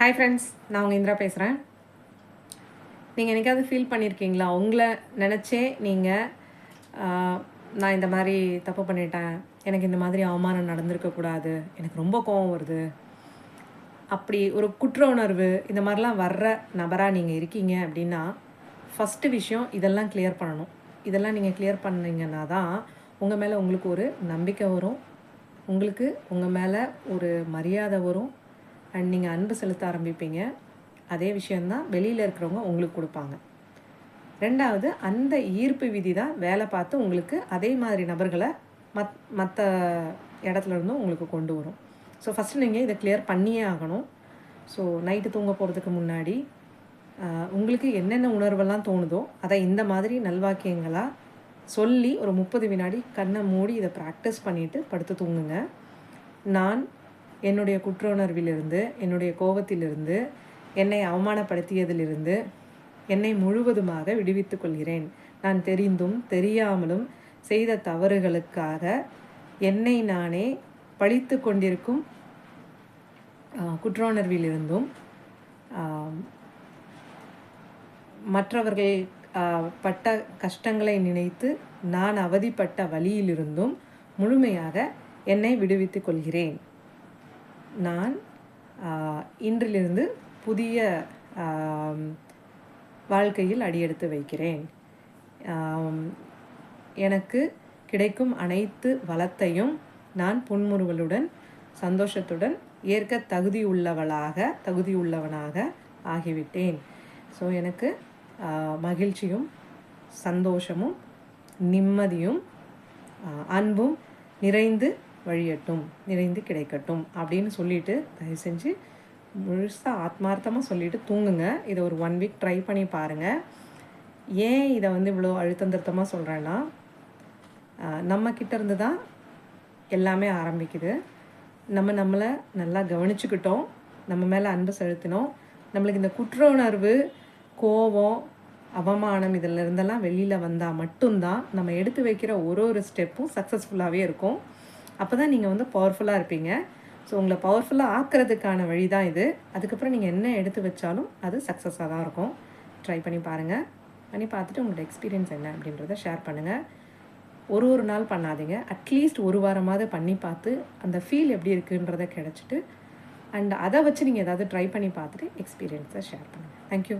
Hi friends நான் உங்கள் இந்திரா பேசுகிறேன் நீங்கள் என்றைக்காவது ஃபீல் பண்ணியிருக்கீங்களா உங்களை நினச்சே நீங்கள் நான் இந்த மாதிரி தப்பு பண்ணிட்டேன். எனக்கு இந்த மாதிரி அவமானம் நடந்திருக்கக்கூடாது எனக்கு ரொம்ப கோவம் வருது. அப்படி ஒரு குற்ற உணர்வு இந்த மாதிரிலாம் வர்ற நபராக நீங்கள் இருக்கீங்க அப்படின்னா ஃபஸ்ட்டு விஷயம் இதெல்லாம் கிளியர் பண்ணணும். இதெல்லாம் நீங்கள் கிளியர் பண்ணிங்கன்னா தான் உங்கள் மேலே உங்களுக்கு ஒரு நம்பிக்கை வரும். உங்களுக்கு உங்கள் மேலே ஒரு மரியாதை வரும். அண்ட் நீங்கள் அன்பு செலுத்த ஆரம்பிப்பீங்க. அதே விஷயந்தான் வெளியில் இருக்கிறவங்க உங்களுக்கு கொடுப்பாங்க. ரெண்டாவது அந்த ஈர்ப்பு விதி தான் வேலை பார்த்து உங்களுக்கு அதே மாதிரி நபர்களை மத் மற்ற இடத்துல இருந்தும் உங்களுக்கு கொண்டு வரும். ஸோ ஃபஸ்ட்டு நீங்கள் இதை கிளியர் பண்ணியே ஆகணும். ஸோ நைட்டு தூங்க போகிறதுக்கு முன்னாடி உங்களுக்கு என்னென்ன உணர்வெல்லாம் தோணுதோ அதை இந்த மாதிரி நல்வாக்கியங்களாக சொல்லி ஒரு முப்பது வினாடி கண்ணை மூடி இதை ப்ராக்டிஸ் பண்ணிவிட்டு படுத்து தூங்குங்க. நான் என்னுடைய குற்ற உணர்விலிருந்து என்னுடைய கோபத்திலிருந்து என்னை அவமானப்படுத்தியதிலிருந்து என்னை முழுவதுமாக விடுவித்துக் கொள்கிறேன். நான் தெரிந்தும் தெரியாமலும் செய்த தவறுகளுக்காக என்னை நானே பழித்து கொண்டிருக்கும் குற்றோணர்விலிருந்தும் மற்றவர்கள் பட்ட கஷ்டங்களை நினைத்து நான் அவதிப்பட்ட வழியிலிருந்தும் முழுமையாக என்னை விடுவித்துக் கொள்கிறேன். நான் இன்றிலிருந்து புதிய வாழ்க்கையில் அடியெடுத்து வைக்கிறேன். எனக்கு கிடைக்கும் அனைத்து வளத்தையும் நான் புன்முறுவலுடன் சந்தோஷத்துடன் ஏற்க தகுதியுள்ளவளாக தகுதியுள்ளவனாக ஆகிவிட்டேன். ஸோ எனக்கு மகிழ்ச்சியும் சந்தோஷமும் நிம்மதியும் அன்பும் நிறைந்து வழியட்டும் நிறைந்து கிடைக்கட்டும் அப்படின்னு சொல்லிட்டு தயவு செஞ்சு முழுசாக ஆத்மார்த்தமாக சொல்லிட்டு தூங்குங்க. இதை ஒரு ஒன் வீக் ட்ரை பண்ணி பாருங்கள் ஏன் இதை வந்து இவ்வளோ அழுத்தம் திருத்தமாக சொல்கிறேன்னா நம்ம இருந்து தான் எல்லாமே ஆரம்பிக்குது. நம்ம நம்மளை நல்லா கவனிச்சுக்கிட்டோம். நம்ம மேலே அன்பு செலுத்தினோம். நம்மளுக்கு இந்த குற்ற உணர்வு கோபம் அவமானம் இதில் இருந்தெல்லாம் வெளியில் வந்தால் மட்டும்தான் நம்ம எடுத்து வைக்கிற ஒரு ஒரு ஸ்டெப்பும் சக்ஸஸ்ஃபுல்லாகவே இருக்கும். அப்போ தான் நீங்கள் வந்து பவர்ஃபுல்லாக இருப்பீங்க. ஸோ உங்களை பவர்ஃபுல்லாக ஆக்கிறதுக்கான வழி தான் இது. அதுக்கப்புறம் நீங்கள் என்ன எடுத்து வச்சாலும் அது சக்ஸஸாக தான் இருக்கும். ட்ரை பண்ணி பாருங்கள் பண்ணி பார்த்துட்டு உங்களோட எக்ஸ்பீரியன்ஸ் என்ன அப்படின்றத ஷேர் பண்ணுங்கள் ஒரு ஒரு நாள் பண்ணாதீங்க. அட்லீஸ்ட் ஒரு வாரமாவது பண்ணி பார்த்து அந்த ஃபீல் எப்படி இருக்குன்றத கிடச்சிட்டு அண்ட் அதை வச்சு நீங்கள் ஏதாவது ட்ரை பண்ணி பார்த்துட்டு எக்ஸ்பீரியன்ஸை ஷேர் பண்ணுங்கள் தேங்க்யூ